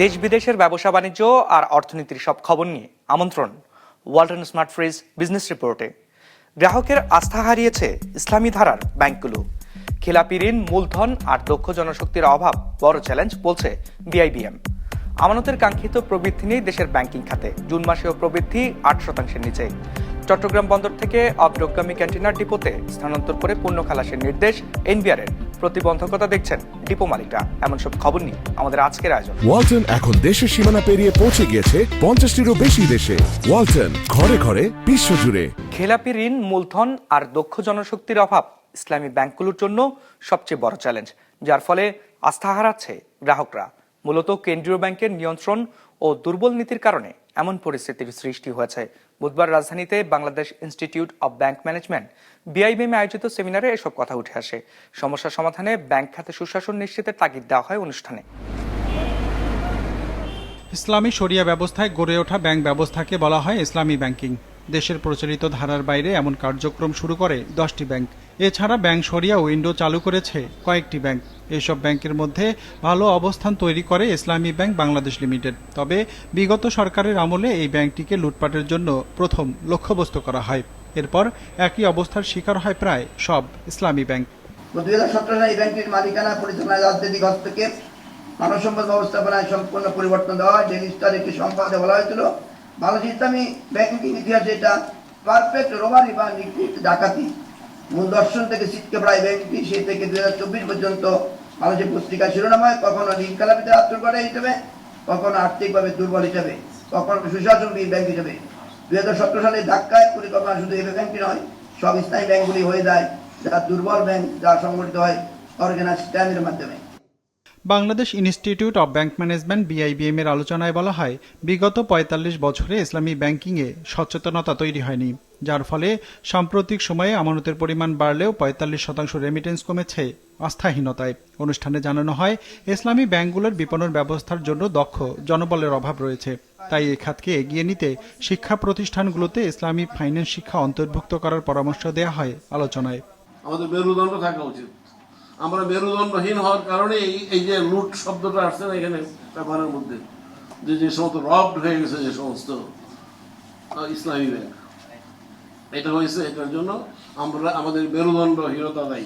দেশ বিদেশের ব্যবসা বাণিজ্য আর অর্থনীতির সব খবর নিয়ে আমন্ত্রণ ওয়ালটন স্মার্ট ফ্রিজ বিজনেস রিপোর্টে। গ্রাহকের আস্থা হারিয়েছে ইসলামী ধারার ব্যাংকগুলো। খেলাপি ঋণ, মূলধন আর দক্ষ জনশক্তির অভাব বড় চ্যালেঞ্জ বলছে বিআইবিএম আমানতের কাঙ্ক্ষিত প্রবৃদ্ধি নেই দেশের ব্যাংকিং খাতে। জুন মাসেও প্রবৃদ্ধি আট শতাংশের নিচে। চট্টগ্রাম বন্দর থেকে অগ্রগামী কন্টেনার ডিপোতে স্থানান্তর করে পণ্য খালাসের নির্দেশ এনবিআর এর প্রতিবন্ধকতা দেখছেন ডিপো মালিকরা। এমন সব খবর নিয়ে আমাদের আজকের আয়োজন। ওয়ালটন এখন দেশের সীমানা পেরিয়ে পৌঁছে গিয়েছে পঞ্চাশটিরও বেশি দেশে। ওয়ালটন ঘরে ঘরে বিশ্বজুড়ে। খেলাপি ঋণ মূলধন আর দক্ষ জনশক্তির অভাব ইসলামী ব্যাংকগুলোর জন্য সবচেয়ে বড় চ্যালেঞ্জ যার ফলে আস্থা হারাচ্ছে গ্রাহকরা। মূলত কেন্দ্রীয় ব্যাংকের নিয়ন্ত্রণ ও দুর্বল নীতির কারণে। এমন পরিস্থিতির সৃষ্টি হয়েছে। বুধবার রাজধানীতে Bangladesh institute of bank management, BIBM আয়োজিত সেমিনারে এসব কথা উঠে আসে। সমস্যা সমাধানে ব্যাংক খাতে সুশাসন নিশ্চিতের তাগিদ দেওয়া হয় অনুষ্ঠানে। ইসলামী শরিয়া ব্যবস্থায় গড়ে ওঠা ব্যাংক ব্যবস্থাকে বলা হয় ইসলামী ব্যাংকিং। দেশের প্রচলিত ধারার বাইরে এমন কার্যক্রম শুরু করে দশটি ব্যাংক। এছাড়া ব্যাংক শরিয়া উইন্ডো চালু করেছে কয়েকটি ব্যাংক। এসব ব্যাংকের মধ্যে ভালো অবস্থান তৈরি করে ইসলামী ব্যাংক বাংলাদেশ লিমিটেড। তবে বিগত সরকারের আমলে এই ব্যাংকটিকে লুটপাটের জন্য প্রথম লক্ষ্যবস্তু করা হয়। এরপর একই অবস্থার শিকার হয় প্রায় সব ইসলামী ব্যাংক। দুই হাজার সতেরো এই ব্যাংকটির মালিকানা, পরিচালনায় রাজনৈতিক মানব সম্পদ ব্যবস্থাপনায় সম্পূর্ণ পরিবর্তন দেওয়া হয়। একটি সম্পাদে বলা হয়েছিল। বাংলাদেশ ইসলামী ব্যাংকিং ইতিহাসে এটা পারফেক্ট বা নিখুঁত ডাকাতি। মূল দর্শন থেকে শিক্ষা প্রায় ব্যাংকটি সেই থেকে দুই হাজার চব্বিশ পর্যন্ত বাংলাদেশের পত্রিকা শিরোনাম হয় কখনো ঋণ খেলাপিতে আত্মকরে হিসেবে, কখনো আর্থিকভাবে দুর্বল হিসেবে, কখনো সুশাসনবিহীন ব্যাংক হিসেবে। দুই হাজার সতেরো সালে ধাক্কায় পরিকল্পনা শুধু এই ব্যাংকটি নয়, সব স্থায়ী ব্যাংকগুলি হয়ে যায় যা দুর্বল ব্যাংক যা সংগঠিত হয় অর্গানাইজ স্ট্যান্ডের মাধ্যমে। Bangladesh institute of bank management BIBM এর আলোচনায় বলা হয়, বিগত ৪৫ বছরে ইসলামী ব্যাংকিংয়ে সচেতনতা তৈরি হয়নি। যার ফলে সাম্প্রতিক সময়ে আমানতের পরিমাণ বাড়লেও ৪৫ শতাংশ রেমিটেন্স কমেছে আস্থাহীনতায় অনুষ্ঠানে জানানো হয়, ইসলামী ব্যাংকগুলোর বিপণন ব্যবস্থার জন্য দক্ষ জনবলের অভাব রয়েছে। তাই এ খাতকে এগিয়ে নিতে শিক্ষা প্রতিষ্ঠানগুলোতে ইসলামী ফাইন্যান্স শিক্ষা অন্তর্ভুক্ত করার পরামর্শ দেওয়া হয় আলোচনায়। আমাদের মেরুদণ্ড থাকা উচিত। আমরা মেরুদণ্ডহীন হওয়ার কারণে এই এই যে লুট শব্দটা আসছে না এখানে ব্যাপারের মধ্যে, যে যে সমস্ত রবড হয়ে গেছে যে সমস্ত ইসলামী ব্যাংক। এটা হয়েছে এটার জন্য আমরা আমাদের মেরুদণ্ডহীনতা দায়ী।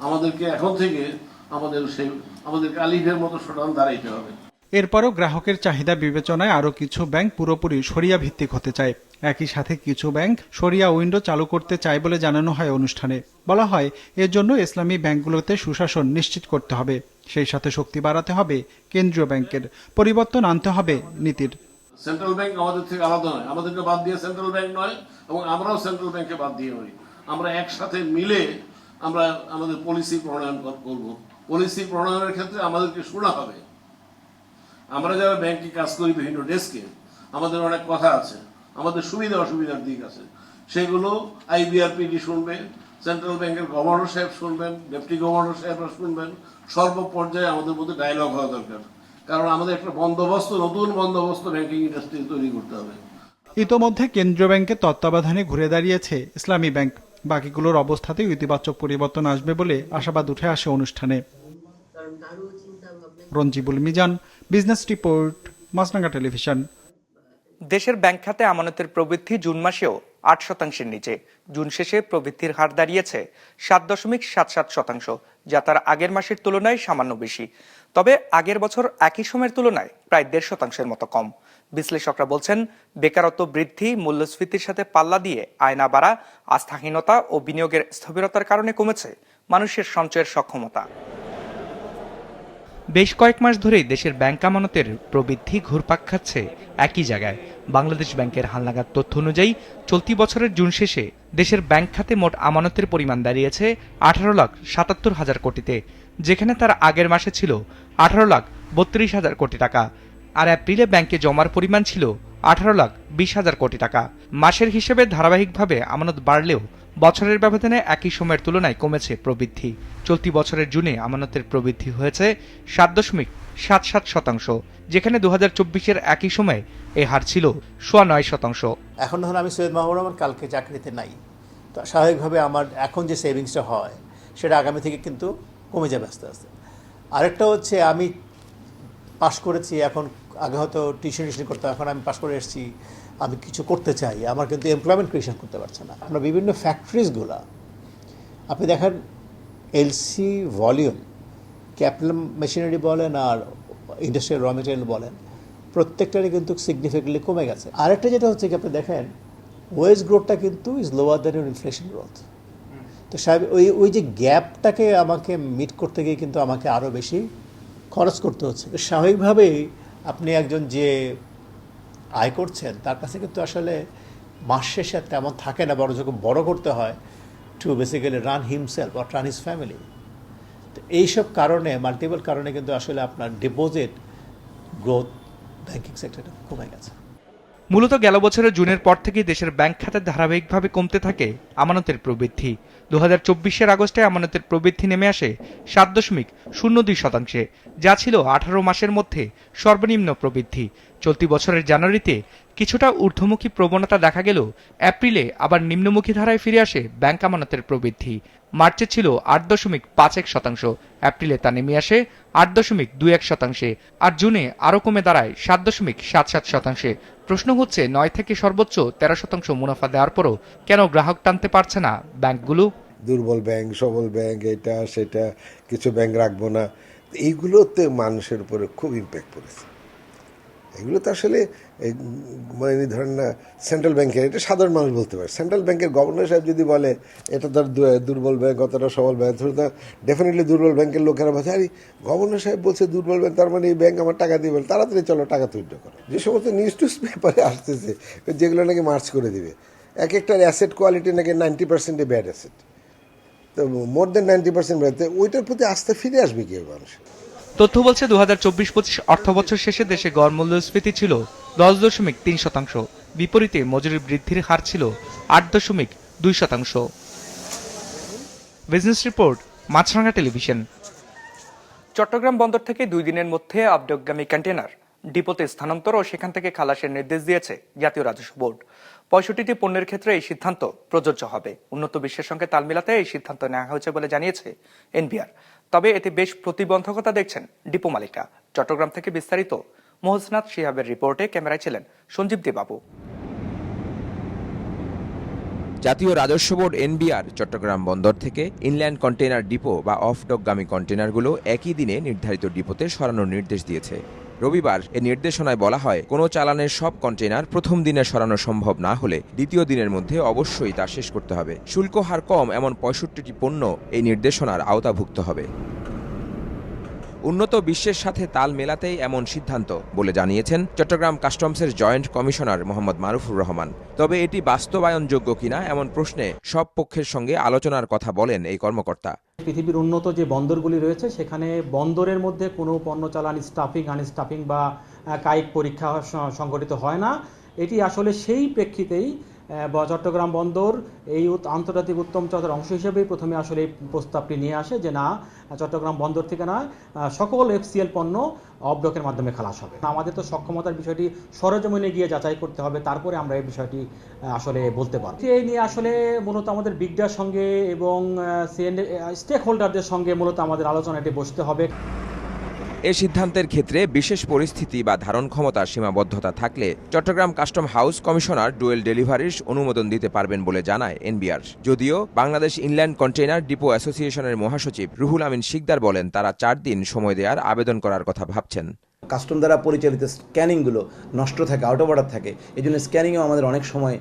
আমাদেরকে এখন থেকে আমাদের সেই, আমাদের আলিফের মতো সটান দাঁড়াইতে হবে। এরপরও গ্রাহকের চাহিদা বিবেচনায় আরও কিছু ব্যাংক পুরোপুরি সরিয়া ভিত্তিক হতে চায়। একই সাথে কিছু ব্যাংক সরিয়া উইন্ডো চালু করতে চায় বলে জানানো হয় অনুষ্ঠানে। বলা হয় এর জন্য ইসলামী ব্যাংকগুলোতে সুশাসন নিশ্চিত করতে হবে। সেই সাথে শক্তি বাড়াতে হবে কেন্দ্রীয় ব্যাংকের। পরিবর্তন আনতে হবে নীতির। সেন্ট্রাল ব্যাংক আমাদের থেকে আলাদা নয়। আমাদেরকে বাদ দিয়ে সেন্ট্রাল ব্যাংক নয় এবং আমরাও সেন্ট্রাল ব্যাংকে বাদ দিয়ে নই আমরা একসাথে মিলে আমরা আমাদের পলিসি প্রণয়ন কর- করব। পলিসি প্রণয়নের ক্ষেত্রে আমাদেরকে শোনা হবে। আমরা যারা ব্যাংকে কাজ করি বিভিন্ন ডেস্কে আমাদের অনেক কথা আছে। আমাদের সুবিধা অসুবিধার দিক আছে। সেগুলো আইবিআরপিডি শুনবে সেন্ট্রাল ব্যাংকের গভর্নর সাহেব শুনবেন ডেপুটি গভর্নর সাহেবরা শুনবেন। সর্বপর্যায়ে আমাদের মধ্যে ডায়লগ হওয়া দরকার। কারণ আমাদের একটা বন্দোবস্ত নতুন বন্দোবস্ত ব্যাংকিং ইন্ডাস্ট্রি তৈরি করতে হবে। ইতোমধ্যে কেন্দ্রীয় ব্যাংকের তত্ত্বাবধানে ঘুরে দাঁড়িয়েছে ইসলামী ব্যাংক। বাকিগুলোর অবস্থাতেও ইতিবাচক পরিবর্তন আসবে বলে আশাবাদ উঠে আসে অনুষ্ঠানে। Ranjibul Mizan business report Maasranga television. দেশের ব্যাংক খাতে আমানতের প্রবৃদ্ধি জুন মাসেও আট শতাংশের নিচে। জুন শেষে প্রবৃদ্ধির হার দাঁড়িয়েছে সাত দশমিক সাত সাত শতাংশ। যা তার আগের মাসের তুলনায় সামান্য বেশি। তবে আগের বছর একই সময়ের তুলনায় প্রায় দেড় শতাংশের মতো কম। বিশ্লেষকরা বলছেন, বেকারত্ব বৃদ্ধি, মূল্যস্ফীতির সাথে পাল্লা দিয়ে আয়না বাড়া, আস্থাহীনতা ও বিনিয়োগের স্থবিরতার কারণে কমেছে মানুষের সঞ্চয়ের সক্ষমতা। বেশ কয়েক মাস ধরেই দেশের ব্যাংক আমানতের প্রবৃদ্ধি ঘুরপাক খাচ্ছে একই জায়গায়। বাংলাদেশ ব্যাংকের হালনাগাদ তথ্য অনুযায়ী, চলতি বছরের জুন শেষে দেশের ব্যাংক খাতে মোট আমানতের পরিমাণ দাঁড়িয়েছে আঠারো লাখ সাতাত্তর হাজার কোটিতে, যেখানে তার আগের মাসে ছিল আঠারো লাখ বত্রিশ হাজার কোটি টাকা আর এপ্রিলে ব্যাংকে জমার পরিমাণ ছিল আঠারো লাখ বিশ হাজার কোটি টাকা। মাসের হিসেবে ধারাবাহিকভাবে আমানত বাড়লেও বছরের ব্যবধানে একই সময়ের তুলনায় কমেছে প্রবৃদ্ধি। চলতি বছরের জুনে আমানতের প্রবৃদ্ধি হয়েছে সাত দশমিক সাত সাত শতাংশ, যেখানে দু হাজার চব্বিশের একই সময়ে এ হার ছিল সোয়া নয় শতাংশ। এখন ধরুন আমি সৈয়দ মাহবুব রহমান কালকে চাকরিতে নাই। তো স্বাভাবিকভাবে আমার এখন যে সেভিংসটা হয়, সেটা আগামী থেকে কিন্তু কমে যাবে আস্তে আস্তে। আরেকটা হচ্ছে আমি পাশ করেছি, এখন আগে হয়তো টিউশন টিউশন করতাম, এখন আমি পাশ করে এসেছি। আমি কিছু করতে চাই আমার কিন্তু এমপ্লয়মেন্ট ক্রিয়েশন করতে পারছে না। আপনার বিভিন্ন ফ্যাক্টরিজগুলা আপনি দেখেন এলসি ভলিউম ক্যাপিটাল মেশিনারি বলেন আর ইন্ডাস্ট্রিয়াল র মেটেরিয়াল বলেন প্রত্যেকটারই কিন্তু সিগনিফিকেন্টলি কমে গেছে। আরেকটা যেটা হচ্ছে কি আপনি দেখেন ওয়েজ গ্রোথটা কিন্তু is lower than your inflation growth তো সাহেব ওই ওই যে গ্যাপটাকে আমাকে মিট করতে গিয়ে কিন্তু আমাকে আরও বেশি খরচ করতে হচ্ছে। তো স্বাভাবিকভাবেই আপনি একজন যে আয় করছেন, তার কাছে কিন্তু আসলে মাস শেষে তেমন থাকে না বড় যখন বড় করতে হয় to basically run himself or run his family তো এইসব কারণে মাল্টিপল কারণে কিন্তু আসলে আপনার ডিপোজিট গ্রোথ ব্যাংকিং সেক্টরটা কমে গেছে। মূলত গেল বছরের জুনের পর থেকেই দেশের ব্যাংক খাতে ধারাবাহিকভাবে কমতে থাকে আমানতের প্রবৃদ্ধি। দু হাজার চব্বিশের আগস্টে আমানতের প্রবৃদ্ধি নেমে আসে সাত দশমিক শূন্য দুই শতাংশে, যা ছিল আঠারো মাসের মধ্যে সর্বনিম্ন প্রবৃদ্ধি। চলতি বছরের জানুয়ারিতে কিছুটা ঊর্ধ্বমুখী প্রবণতা দেখা গেলেও এপ্রিলে আবার নিম্নমুখী ধারায় ফিরে আসে ব্যাংক আমানতের প্রবৃদ্ধি। মার্চে ছিল আট দশমিক পাঁচ এক শতাংশ, এপ্রিলে তা নেমে আসে আট দশমিক দুই এক শতাংশে আর জুনে আরও কমে দাঁড়ায় সাত দশমিক সাত সাত শতাংশে। প্রশ্ন হচ্ছে নয় থেকে সর্বোচ্চ তেরো শতাংশ মুনাফা দেওয়ার পরও কেন গ্রাহক টানতে পারছে না ব্যাংকগুলো? দুর্বল ব্যাংক, সবল ব্যাংক, এটা, সেটা, কিছু ব্যাংক রাখব না। এইগুলোতে মানুষের উপরে খুব ইম্প্যাক্ট পড়েছে। এগুলো তো আসলে মানে ধরেন না সেন্ট্রাল ব্যাংকের এটা সাধারণ মানুষ বলতে পারে। সেন্ট্রাল ব্যাংকের গভর্নর সাহেব যদি বলে, এটা তার দুর্বল ব্যাংক অতটা সবল ব্যাংক ধরুন ডেফিনেটলি দুর্বল ব্যাংকের লোকেরা বলছে, আরে গভর্নর সাহেব বলছে দুর্বল ব্যাংক তার মানে এই ব্যাংক আমার টাকা দিবে তাড়াতাড়ি চলো টাকা তুলতে করো। যে সমস্ত নিউজ টিউজ পেপারে আসতেছে, যেগুলো নাকি মার্চ করে দিবে। এক একটার অ্যাসেট কোয়ালিটি নাকি নাইনটি পার্সেন্টে ব্যাড অ্যাসেট তো more than ninety percent bad ওইটার প্রতি আস্থা ফিরে আসবে কি মানুষের? তথ্য বলছে দু হাজার চব্বিশ পঁচিশ অর্থ বছর শেষে দেশে গড় মূল্যস্ফীতি ছিল দশ দশমিক তিন শতাংশ। বিপরীতে মজুরি বৃদ্ধির হার ছিল আট দশমিক দুই শতাংশ। Business report Maasranga television. Chattogram বন্দর থেকে দুই দিনের মধ্যে আবডগামী কন্টেনার ডিপোতে স্থানান্তর ও সেখান থেকে খালাসের নির্দেশ দিয়েছে জাতীয় রাজস্ব বোর্ড। পঁয়ষট্টিটি পণ্যের ক্ষেত্রে এই সিদ্ধান্ত প্রযোজ্য হবে। উন্নত বিশ্বের সঙ্গে তাল মিলাতে এই সিদ্ধান্ত নেওয়া হয়েছে বলে জানিয়েছে এনবিআর। তবে এতে বেশ প্রতিবন্ধকতা দেখছেন ডিপো মালিকা চট্টগ্রাম থেকে বিস্তারিত মোহসনাথ শিহাবের রিপোর্টে ক্যামেরায় ছিলেন সঞ্জীব দেবাবু। জাতীয় রাজস্ব বোর্ড এনবিআর চট্টগ্রাম বন্দর থেকে ইনল্যান্ড কন্টেনার ডিপো বা অফ ডকগামী কন্টেনারগুলো একই দিনে নির্ধারিত ডিপোতে সরানোর নির্দেশ দিয়েছে। রবিবার এ নির্দেশনায় বলা হয়, কোনো চালানের সব কন্টেনার প্রথম দিনে সরানো সম্ভব না হলে দ্বিতীয় দিনের মধ্যে অবশ্যই তা শেষ করতে হবে। শুল্ক হার কম, এমন পঁয়ষট্টিটি পণ্য এই নির্দেশনার আওতাভুক্ত হবে। উন্নত বিশ্বের সাথে তাল মেলাতেই এমন সিদ্ধান্ত, বলে জানিয়েছেন চট্টগ্রাম কাস্টমসের জয়েন্ট কমিশনার মোহাম্মদ মারুফুর রহমান। তবে এটি বাস্তবায়নযোগ্য কিনা, এমন প্রশ্নে সব পক্ষের সঙ্গে আলোচনার কথা বলেন এই কর্মকর্তা। পৃথিবীর উন্নত যে বন্দরগুলি রয়েছে, সেখানে বন্দরের মধ্যে কোনো পণ্য চালান স্টাফিং আনস্টাফিং বা কায়িক পরীক্ষা স- সংঘটিত হয় না। এটি আসলে সেই প্রেক্ষিতেই চট্টগ্রাম বন্দর এই আন্তর্জাতিক উত্তম চাঁদের অংশ হিসেবেই প্রথমে আসলে এই প্রস্তাবটি নিয়ে আসে যে না, চট্টগ্রাম বন্দর থেকে না সকল এফসিএল পণ্য অবডকের মাধ্যমে খালাস হবে। আমাদের তো সক্ষমতার বিষয়টি সরজমিনে গিয়ে যাচাই করতে হবে, তারপরে আমরা এই বিষয়টি আসলে বলতে পারব। এই নিয়ে আসলে মূলত আমাদের বিগডার সঙ্গে এবং স্টেক হোল্ডারদের সঙ্গে মূলত আমাদের আলোচনাটি বসতে হবে। এ সিদ্ধান্তের ক্ষেত্রে বিশেষ পরিস্থিতি বা ধারণ ক্ষমতার সীমাবদ্ধতা থাকলে Chattogram custom house commissioner dual ডেলিভারির অনুমোদন দিতে পারবেন বলে জানায় এনবিআর। যদিও বাংলাদেশ ইনল্যান্ড কন্টেইনার ডিপো অ্যাসোসিয়েশনের মহাসচিব রুহুল আমিন শিকদার বলেন, তারা চার দিন সময় দেওয়ার আবেদন করার কথা ভাবছেন। কাস্টম দ্বারা পরিচালিত স্ক্যানিংগুলো নষ্ট থাকে আউট অফ অর্ডার থাকে। এই জন্য স্ক্যানিংয়েও আমাদের অনেক সময়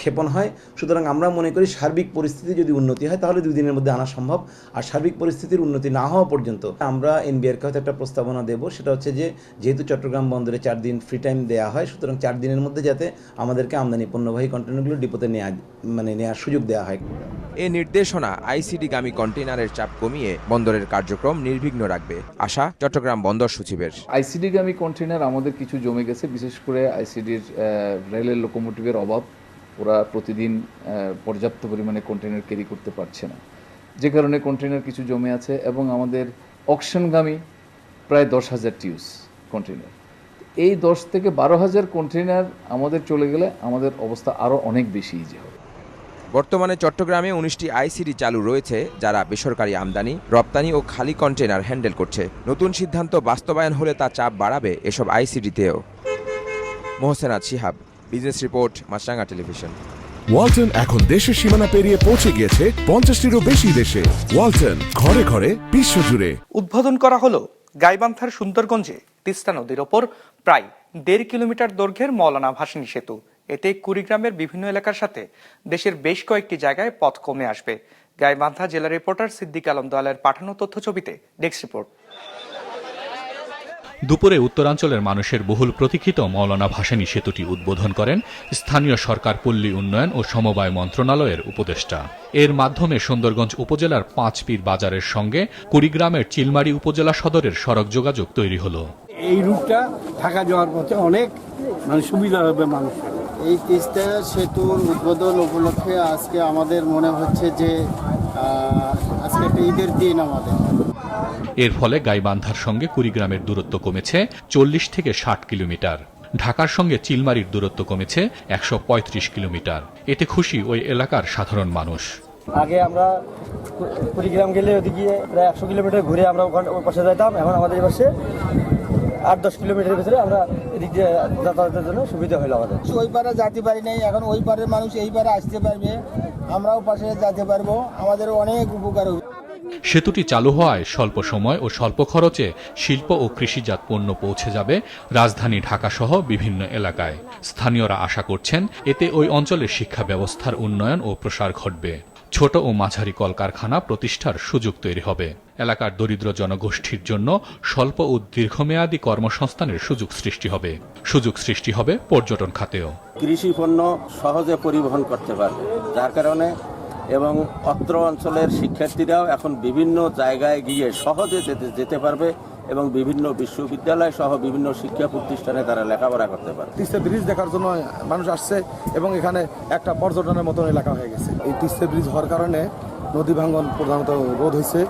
ক্ষেপণ হয়। সুতরাং আমরা মনে করি সার্বিক পরিস্থিতি যদি উন্নতি হয় তাহলে দুই দিনের মধ্যে আনা সম্ভব। আর সার্বিক পরিস্থিতির উন্নতি না হওয়া পর্যন্ত আমরা এনবিআরকে হয়তো একটা প্রস্তাবনা দেবো। সেটা হচ্ছে যে যেহেতু চট্টগ্রাম বন্দরে চার দিন ফ্রি টাইম দেওয়া হয় সুতরাং চার দিনের মধ্যে যাতে আমাদেরকে আমদানি পণ্যবাহী কন্টেনারগুলো ডিপোতে নেওয়া মানে নেওয়ার সুযোগ দেওয়া হয়। এ নির্দেশনা আইসিডিগামী কন্টেনারের চাপ কমিয়ে বন্দরের কার্যক্রম নির্বিঘ্ন রাখবে। আশা চট্টগ্রাম বন্দর সচিবের। আইসিডিগামী কন্টেনার আমাদের কিছু জমে গেছে, বিশেষ করে আইসিডির রেলের লোকোমোটিভের অভাব। ওরা প্রতিদিন পর্যাপ্ত পরিমাণে কন্টেনার ক্যারি করতে পারছে না। যে কারণে কন্টেনার কিছু জমে আছে এবং আমাদের অকশনগামী প্রায় দশ হাজার টিউস কন্টেনার এই দশ থেকে বারো হাজার কন্টেনার আমাদের চলে গেলে আমাদের অবস্থা আরও অনেক বেশি ইজি হবে। বর্তমানে চট্টগ্রামে উনিশটি আইসিডি চালু রয়েছে যারা বেসরকারি আমদানি রপ্তানি ও খালি কন্টেনার হ্যান্ডেল করছে। নতুন সিদ্ধান্ত বাস্তবায়ন হলে তা চাপ বাড়াবে এসব আইসিডিতেও। মোহসেনাদ Shihab business report Maasranga television. Walton এখন দেশের সীমানা পেরিয়ে পৌঁছে গিয়েছে পঞ্চাশটিরও বেশি দেশে। ওয়ালটন ঘরে ঘরে বিশ্বজুড়ে উদ্বোধন করা হলো গাইবান্ধার সুন্দরগঞ্জে তিস্তা নদীর ওপর প্রায় দেড় কিলোমিটার দৈর্ঘ্যের মৌলানা ভাসানী সেতু। এতে কুড়িগ্রামের বিভিন্ন এলাকার সাথে দেশের বেশ কয়েকটি জায়গায় পথ কমে আসবে। গাইবান্ধা জেলা রিপোর্টার সিদ্দিক আলম দয়ালের পাঠানো তথ্য ছবিতে ডেস্ক রিপোর্ট। দুপুরে উত্তরাঞ্চলের মানুষের বহুল প্রতীক্ষিত মৌলানা ভাসানী সেতুটি উদ্বোধন করেন স্থানীয় সরকার পল্লী উন্নয়ন ও সমবায় মন্ত্রণালয়ের উপদেষ্টা। এর মাধ্যমে সুন্দরগঞ্জ উপজেলার পাঁচ পীর বাজারের সঙ্গে কুড়িগ্রামের চিলমারি উপজেলা সদরের সড়ক যোগাযোগ তৈরি হলো। এই রুটটা ঢাকা যাওয়ার পথে অনেক মানে সুবিধা হবে মানুষের। এই তিস্তা সেতুর উদ্বোধন উপলক্ষে আজকে আমাদের মনে হচ্ছে যে আজকে একটা ঈদের দিন আমাদের। এর ফলে গাইবান্ধার সঙ্গে কুড়িগ্রামের দূরত্ব কমেছে চল্লিশ থেকে ষাট কিলোমিটার। ঢাকার সঙ্গে চিলমারির দূরত্ব কমেছে একশো পঁয়ত্রিশ কিলোমিটার। এতে খুশি ওই এলাকার সাধারণ মানুষ। আগে আমরা কুড়িগ্রাম গেলে ওদিকে প্রায় একশো কিলোমিটার ঘুরে আমরা ওখানে ওই পাশে যাইতাম। এখন আমাদের পাশে আট দশ কিলোমিটারের ভিতরে আমরা এদিক দিয়ে যাতায়াতের জন্য সুবিধা হলো আমাদের। ওই পারে যেতে পারি নাই এখন ওই পারের মানুষ এই পারে আসতে পারবে আমরাও পাশে যেতে পারব আমাদের অনেক উপকার হবে। সেতুটি চালু হওয়ায় স্বল্প সময় ও স্বল্প খরচে শিল্প ও কৃষিজাত পণ্য পৌঁছে যাবে রাজধানী ঢাকাসহ বিভিন্ন এলাকায়। স্থানীয়রা আশা করছেন এতে ওই অঞ্চলের শিক্ষা ব্যবস্থার উন্নয়ন ও প্রসার ঘটবে। ছোট ও মাঝারি কলকারখানা প্রতিষ্ঠার সুযোগ তৈরি হবে। এলাকার দরিদ্র জনগোষ্ঠীর জন্য স্বল্প ও দীর্ঘমেয়াদী কর্মসংস্থানের সুযোগ সৃষ্টি হবে। সুযোগ সৃষ্টি হবে পর্যটন খাতেও। কৃষি পণ্য সহজে পরিবহন করতে পারবে। যার কারণে এবং অত্র অঞ্চলের শিক্ষার্থীরাও এখন বিভিন্ন জায়গায় গিয়ে সহজে যেতে যেতে পারবে। এবং বিভিন্ন বিশ্ববিদ্যালয় সহ বিভিন্ন শিক্ষা প্রতিষ্ঠানে তারা লেখাপড়া করতে পারে। তিস্তা ব্রিজ দেখার জন্য মানুষ আসছে এবং এখানে একটা পর্যটনের মতন এলাকা হয়ে গেছে। এই তিস্তা ব্রিজ হওয়ার কারণে নদী ভাঙ্গন প্রধানত রোধ হয়েছে।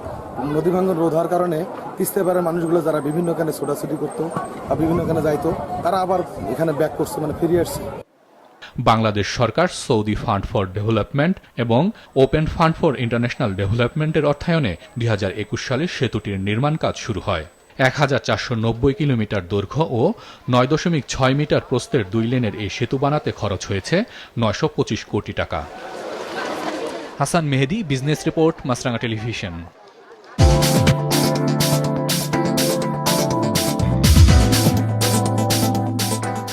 নদী ভাঙ্গন রোধ হওয়ার কারণে তিস্তা পাড়ের মানুষগুলো যারা বিভিন্ন এখানে ছোটাছুটি করতো বা বিভিন্ন এখানে যাইতো তারা আবার এখানে ব্যাক করছে মানে ফিরে আসছে। বাংলাদেশ সরকার সৌদি ফান্ড ফর ডেভেলপমেন্ট এবং ওপেন ফান্ড ফর ইন্টারন্যাশনাল ডেভেলপমেন্টের অর্থায়নে দুই হাজার একুশ সালে সেতুটির নির্মাণ কাজ শুরু হয়। এক হাজার চারশো নব্বই কিলোমিটার দৈর্ঘ্য ও নয় দশমিক ছয় মিটার প্রস্থের দুই লেনের এই সেতু বানাতে খরচ হয়েছে নয়শো পঁচিশ কোটি টাকা। Hasan Mehedi, business report Maasranga television.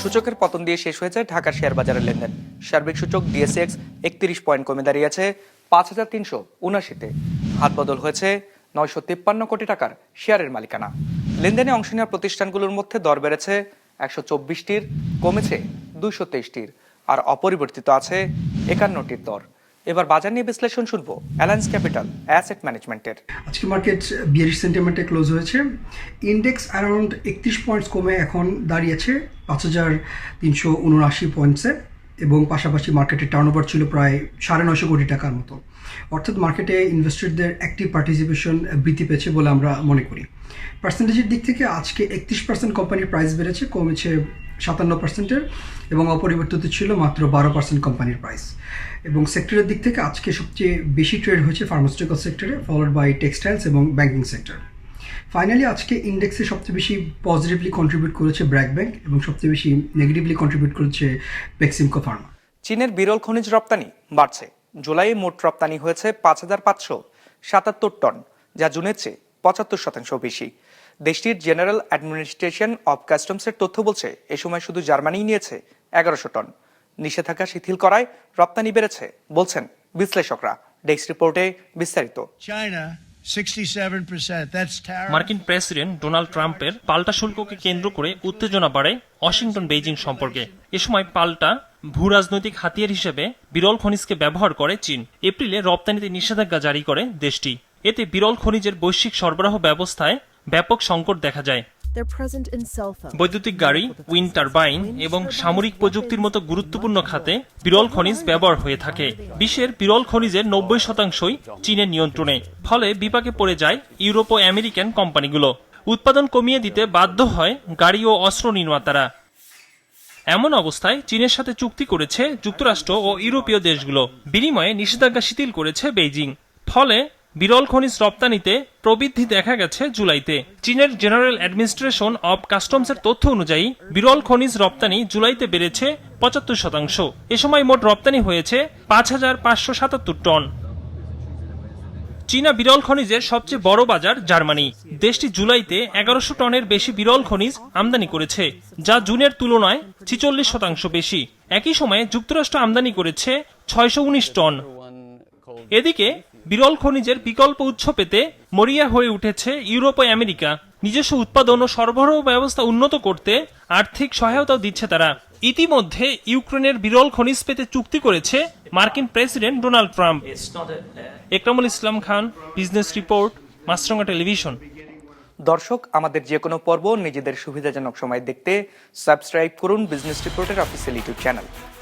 সূচকের পতন দিয়ে শেষ হয়েছে ঢাকার শেয়ার বাজারের লেনদেন। সার্বিক সূচক ডিএসএক্স একত্রিশ পয়েন্ট কমে দাঁড়িয়েছে পাঁচ হাজার তিনশো উনাশিতে হাত বদল হয়েছে নয়শো তিপ্পান্ন কোটি টাকার শেয়ারের মালিকানা। লেনদেনে অংশ নেওয়া প্রতিষ্ঠানগুলোর মধ্যে দর বেড়েছে একশো চব্বিশটির, কমেছে দুইশো তেইশটির, আর অপরিবর্তিত আছে একান্নটির দর। এবার বাজার নিয়ে বিশ্লেষণ শুনব অ্যালায়েন্স ক্যাপিটাল অ্যাসেট ম্যানেজমেন্টের। আজকে মার্কেট বিয়ারিশ সেন্টিমেন্টে ক্লোজ হয়েছে। ইন্ডেক্স অ্যারাউন্ড একত্রিশ পয়েন্টস কমে এখন দাঁড়িয়েছে পাঁচ হাজার তিনশো উনআশি পয়েন্টসে। এবং পাশাপাশি মার্কেটের টার্ন ওভার ছিল প্রায় সাড়ে নশো কোটি টাকার মতো। অর্থাৎ মার্কেটে ইনভেস্টরদের অ্যাক্টিভ পার্টিসিপেশন বৃদ্ধি পেয়েছে বলে আমরা মনে করি। পার্সেন্টেজের দিক থেকে আজকে একত্রিশ পার্সেন্ট কোম্পানির প্রাইস বেড়েছে, কমেছে সাতান্ন পার্সেন্টের এবং অপরিবর্তিত ছিল মাত্র বারো পার্সেন্ট কোম্পানির প্রাইস এবং সেক্টরের দিক থেকে আজকে সবচেয়ে বেশি ট্রেড হয়েছে ফার্মাসিউটিক্যাল সেক্টরে ফলোড বাই টেক্সটাইলস এবং ব্যাংকিং সেক্টর ফাইনালি আজকে ইন্ডেক্সে সবচেয়ে বেশি পজিটিভলি কন্ট্রিবিউট করেছে ব্র্যাক ব্যাংক এবং সবচেয়ে বেশি নেগেটিভলি কন্ট্রিবিউট করেছে পেক্সিমকো ফার্মা চীনের বিরল খনিজ রপ্তানি বাড়ছে। জুলাইয়ে মোট রপ্তানি হয়েছে পাঁচ হাজার পাঁচশো সাতাত্তর টন যা জুনের চেয়ে পঁচাত্তর শতাংশ বেশি। দেশটির জেনারেল অ্যাডমিনিস্ট্রেশন অব কাস্টমসের তথ্য বলছে এ সময় শুধু জার্মানিই নিয়েছে এগারোশো টন। নিষেধাজ্ঞা শিথিল করায় রপ্তানি বেড়েছে বলছেন বিশ্লেষকরা। ডেস্ক রিপোর্টে বিস্তারিত। মার্কিন প্রেসিডেন্ট ডোনাল্ড ট্রাম্পের পাল্টা শুল্ককে কেন্দ্র করে উত্তেজনা বাড়ে ওয়াশিংটন, বেইজিং সম্পর্কে। এ সময় পাল্টা ভূ রাজনৈতিক হাতিয়ার হিসেবে বিরল খনিজকে ব্যবহার করে চীন। এপ্রিলে রপ্তানিতে নিষেধাজ্ঞা জারি করে দেশটি। এতে বিরল খনিজের বৈশ্বিক সরবরাহ ব্যবস্থায় ব্যাপক সংকট দেখা যায়। বৈদ্যুতিক গাড়ি উইন্ড টারবাইন এবং সামরিক প্রযুক্তির মতো গুরুত্বপূর্ণ খাতে বিরল খনিজ ব্যবহার হয়ে থাকে। বিশ্বের বিরল খনিজের নব্বই শতাংশই চীনের নিয়ন্ত্রণে। ফলে বিপাকে পড়ে যায় ইউরোপ ও আমেরিকান কোম্পানিগুলো। উৎপাদন কমিয়ে দিতে বাধ্য হয় গাড়ি ও অস্ত্র নির্মাতারা। এমন অবস্থায় চীনের সাথে চুক্তি করেছে যুক্তরাষ্ট্র ও ইউরোপীয় দেশগুলো। বিনিময়ে নিষেধাজ্ঞা শিথিল করেছে বেইজিং। ফলে বিরল খনিজ রপ্তানিতে প্রবৃদ্ধি দেখা গেছে জুলাইতে। চীনের জেনারেল অ্যাডমিনিস্ট্রেশন অব কাস্টমসের তথ্য অনুযায়ী, বিরল খনিজ রপ্তানি জুলাইতে বেড়েছে পঁচাত্তর শতাংশ। এ সময় মোট রপ্তানি হয়েছে পাঁচ হাজার পাঁচশো সাতাত্তর টন। চীনা বিরল খনিজের সবচেয়ে বড় বাজার জার্মানি। দেশটি জুলাইতে এগারোশো টনের বেশি বিরল খনিজ আমদানি করেছে, যা জুনের তুলনায় ছিচল্লিশ শতাংশ বেশি। একই সময়ে যুক্তরাষ্ট্র আমদানি করেছে ছয়শো উনিশ টন। এদিকে বিরল খনিজের বিকল্প উৎস পেতে মরিয়া হয়ে উঠেছে ইউরোপ ও আমেরিকা। নিজস্ব উৎপাদন ও সরবরাহ ব্যবস্থা উন্নত করতে আর্থিক সহায়তাও দিচ্ছে তারা। ইতিমধ্যে ইউক্রেনের বিরল খনিজ পেতে চুক্তি করেছে মার্কিন president Donald Trump. Ekramul Islam Khan business report Maasranga television. দর্শক আমাদের যে কোনো পর্ব নিজেদের সুবিধাজনক সময় দেখতে সাবস্ক্রাইব করুন বিজনেস রিপোর্টের অফিসিয়াল ইউটিউব চ্যানেল।